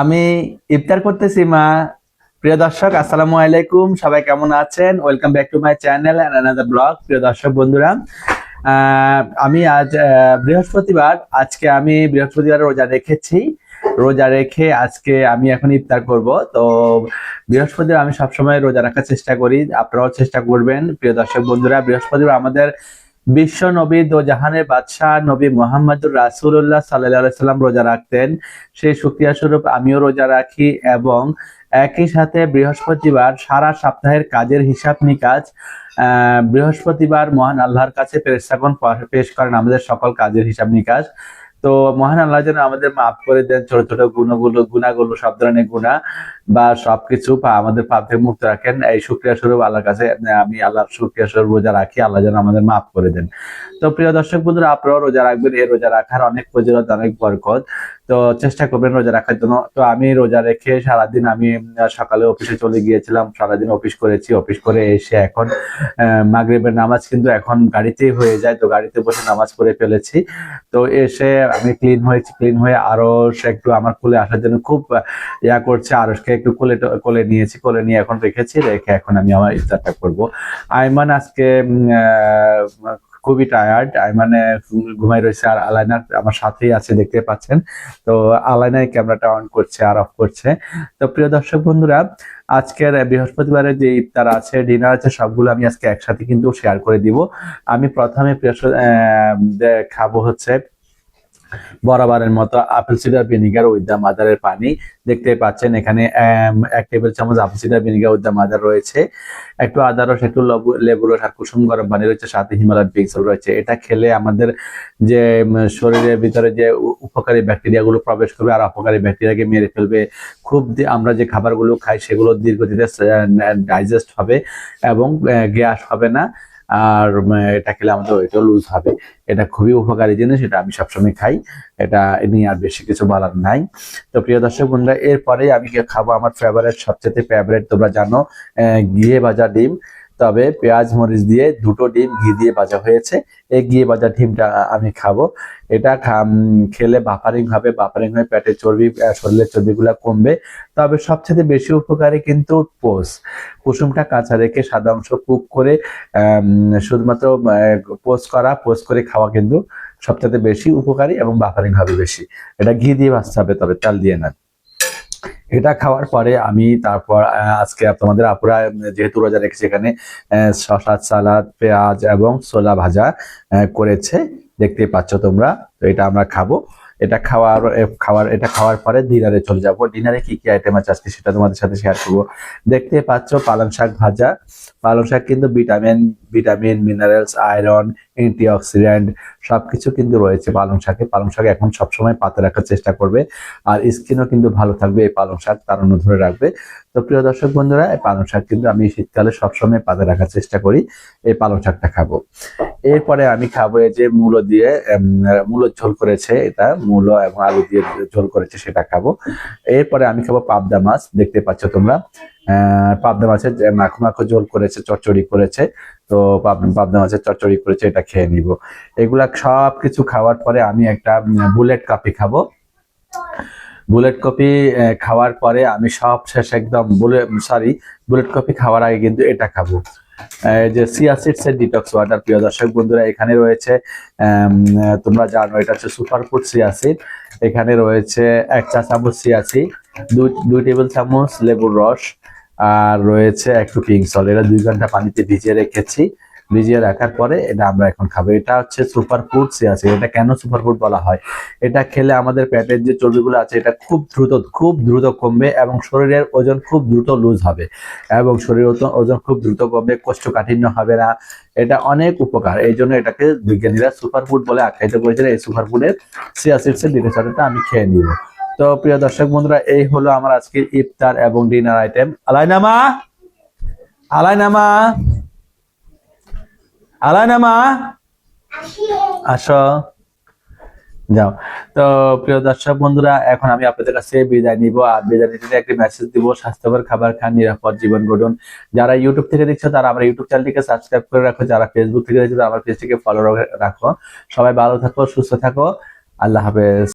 আমি ইফতার করতেছি, মা। প্রিয় দর্শক, আসসালামু আলাইকুম। সবাই কেমন আছেন? Welcome back to my channel another blog প্রিয় দর্শক বন্ধুরা। আমি আজ বৃহস্পতিবার। আজকে আমি বৃহস্পতিবার রোজা রেখেছি। রোজা রেখে আজকে আমি এখন ইফতার করব। তো বৃহস্পতিবার আমি সবসময় রোজা রাখার চেষ্টা করি। আপনারাও চেষ্টা করবেন, প্রিয় দর্শক বন্ধুরা। বৃহস্পতিবার আমাদের বিশ্ব নবী দো জাহানের বাদশাহ নবী মোহাম্মদুর রাসূলুল্লাহ সাল্লাল্লাহু সাল্লাম রোজা রাখতেন। সেই সুক্রিয়া স্বরূপ আমিও রোজা রাখি এবং একই সাথে বৃহস্পতিবার সারা সপ্তাহের কাজের হিসাব নিকাজ বৃহস্পতিবার মহান আল্লাহর কাছে পেরেস্তাগণ পেশ করেন আমাদের সকল কাজের হিসাব নিকাজ। তো মহান আল্লাহ যেন আমাদের মাফ করে দেন ছোট ছোট গুণগুলো, গুণাগুলো সব ধরনের গুণা। বা সবকিছু আমাদের পাপ থেকে মুক্ত রাখেন। এই শুক্রিয়া স্বরূপ আল্লাহর কাছে, আমি আল্লাহর শুক্রিয়া স্বরূপ রোজা রাখি। আল্লাহ যেন আমাদের মাফ করে দেন। তো প্রিয় দর্শক বন্ধুরা, আপনারাও রোজা রাখবেন। এই রোজা রাখার অনেক ফজিলত, অনেক বরকত। তো চেষ্টা করবেন রোজা রাখার জন্য। তো আমি রোজা রেখে সারাদিন আমি সকালে অফিসে চলে গিয়েছিলাম। সারাদিন অফিস করেছি। অফিস করে এসে এখন মাগরিবের নামাজ কিন্তু এখন গাড়িতেই হয়ে যায়। তো গাড়িতে বসে নামাজ পড়ে ফেলেছি। তো এসে আমি ক্লিন হয়েছি। ক্লিন হয়ে আরও একটু আমার খুলে আসার জন্য খুব ইয়া করছে। আরসকে একটু কোলে কোলে নিয়েছি, কোলে নিয়ে এখন রেখেছি, রেখে এখন আমি আমার ইফতারটা করব। আইমান আজকে খুবই টায়ার্ড আইমানে ঘুমাই রয়েছে আর আলাইনা আমার সাথেই আছে, দেখতে পাচ্ছেন। তো আলাইনাই ক্যামেরাটা অন করছে আর অফ করছে। তো প্রিয় দর্শক বন্ধুরা, আজকের বৃহস্পতিবারের যে ইফতার আছে ডিনার আছে, সবগুলো আমি আজকে একসাথে কিন্তু শেয়ার করে দিব। আমি প্রথমে খাব হচ্ছে বরাবরের মতো apple cider vinegar with the মাদারের পানি। দেখতে পাচ্ছেন এখানে এক টেবিল চামচ apple cider vinegar with the mother রয়েছে। একটু আদা রস একটু লবু- রস আর কুসুম গরম পানি রয়েছে, সাথে হিমালয়ান পিক্সেল রয়েছে। এটা খেলে আমাদের যে শরীরের ভিতরে যে উপকারী ব্যাকটেরিয়া গুলো প্রবেশ করবে আর অপকারী ব্যাকটেরিয়াকে মেরে ফেলবে। খুব আমরা যে খাবারগুলো খাই সেগুলো দীর্ঘদিনে ডাইজেস্ট হবে এবং গ্যাস হবে না। আর এটা খেলে আমাদের ওয়েটও লুজ হবে। এটা খুবই উপকারী জিনিস, এটা আমি সবসময় খাই। এটা নিয়ে আর বেশি কিছু বলার নাই। তো প্রিয় দর্শক বন্ধুরা এরপরে আমি খাব আমার ফেভারেট সবচেয়ে ফেভারেট তোমরা জানো ঘিয়ে ভাজা ডিম। তবে পেঁয়াজ মরিচ দিয়ে দুটো ডিম ঘি দিয়ে ভাজা হয়েছে। এই ঘিয়ে ভাজা ডিমটা আমি খাব। এটা খেলে বাফারিং হবে। বাফারিং হয়ে পেটের চর্বি শরীরের চর্বিগুলো কমবে। তবে সবচেয়ে বেশি উপকারী কিন্তু পোষ কুসুমটা কাঁচা রেখে সাদা অংশ কুক করে শুধুমাত্র পোস্ট করা পোস্ট করে খাওয়া কিন্তু সবচেয়ে বেশি উপকারী এবং বাফারিং হবে বেশি। এটা ঘি দিয়ে ভাজতে হবে, তবে তাল দিয়ে না এটা খাওয়ার পরে আমি তারপর আজকে তোমাদের আপুরা যেহেতু রোজা রেখেছে এখানে শসা সালাদ, পেঁয়াজ এবং ছোলা ভাজা করেছে, দেখতে পাচ্ছ তোমরা, তো এটা আমরা খাব। এটা খাওয়ার খাওয়ার, এটা খাওয়ার পরে ডিনারে চলে যাব। ডিনারে কি কি আইটেম আছে আজকে সেটা তোমাদের সাথে শেয়ার করব। দেখতে পাচ্ছ পালং শাক ভাজা। পালং শাক কিন্তু vitamin vitamin minerals iron antioxidant সবকিছু কিন্তু রয়েছে পালং শাকে। পালং শাক এখন সবসময় পাতে রাখার চেষ্টা করবে আর স্কিনও কিন্তু ভালো থাকবে এই পালং শাক তাড়ানো ধরে রাখবে। তো প্রিয় দর্শক বন্ধুরা, এই পালং শাক কিন্তু আমি শীতকালে সবসময় পাতে রাখার চেষ্টা করি, এই পালং শাকটা খাব। এরপরে আমি খাব এই যে মূলো দিয়ে মূলোর ঝোল করেছে এটা, মূলো এবং আলু দিয়ে ঝোল করেছে সেটা খাব। এরপরে আমি খাব পাবদা মাছ, দেখতে পাচ্ছ তোমরা। পাবদা মাছের মাখো মাখো ঝোল করেছে, চচ্চড়ি করেছে। তো পাব- পাবদা মাছের চচ্চড়ি করেছে, এটা খেয়ে নিব। এগুলা সব কিছু খাওয়ার পরে আমি একটা বুলেট কফি খাব। বুলেট কপি খাওয়ার পরে আমি সব শেষ একদম বুলেট সরি বুলেট কফি খাওয়ার আগে কিন্তু এটা খাব। যে সিয়া সিডস এর ডিটক্স ওয়াটার প্রিয় দর্শক বন্ধুরা, এখানে রয়েছে তোমরা জানো, এটা হচ্ছে সুপার ফুড সিয়াসিড এখানে রয়েছে এক চা চামচ সিয়াসি দুই দুই টেবিল চামচ লেবুর রস আর রয়েছে একটু পিঙ্ক সল এটা দুই ঘণ্টা পানিতে ভিজিয়ে রেখেছি। ভিজিয়ে রাখার পরে এটা আমরা এখন খাব। এটা হচ্ছে সুপার ফুড সিয়াসি এটা কেন সুপার ফুড বলা হয়? এটা খেলে আমাদের পেটের যে চর্বিগুলো আছে, এটা খুব দ্রুত খুব দ্রুত কমবে এবং শরীরের ওজন খুব দ্রুত লুজ হবে এবং শরীরের ওজন- খুব দ্রুত কমবে, কোষ্ঠকাঠিন্য হবে না। এটা অনেক উপকার। এই জন্য এটাকে বিজ্ঞানীরা সুপার ফুড বলে আখ্যায়িত করেছেন এই সুপার ফুডের সিয়াসিডস এর ডিটেসারটা আমি খেয়ে নিব। তো প্রিয় দর্শক বন্ধুরা, এই হলো আমার আজকে ইফতার এবং ডিনার আইটেম। আলাইনামা? আলাইনামা? আলাইনামা? আসো। যাও। তো প্রিয় দর্শক বন্ধুরা, এখন আমি আপনাদের কাছে বিদায় নিব আর বিদায় নিতে একটি মেসেজ দিব, স্বাস্থ্যকর খাবার খান, নিরাপদ জীবন গঠন। যারা ইউটিউব থেকে দেখছ, তারা আমার ইউটিউব চ্যানেলটিকে সাবস্ক্রাইব করে রাখো। যারা ফেসবুক থেকে দেখছ, তারা আমার পেজটিকে ফলো রাখো। সবাই ভালো থাকো, সুস্থ থাকো। আল্লাহ হাফেজ।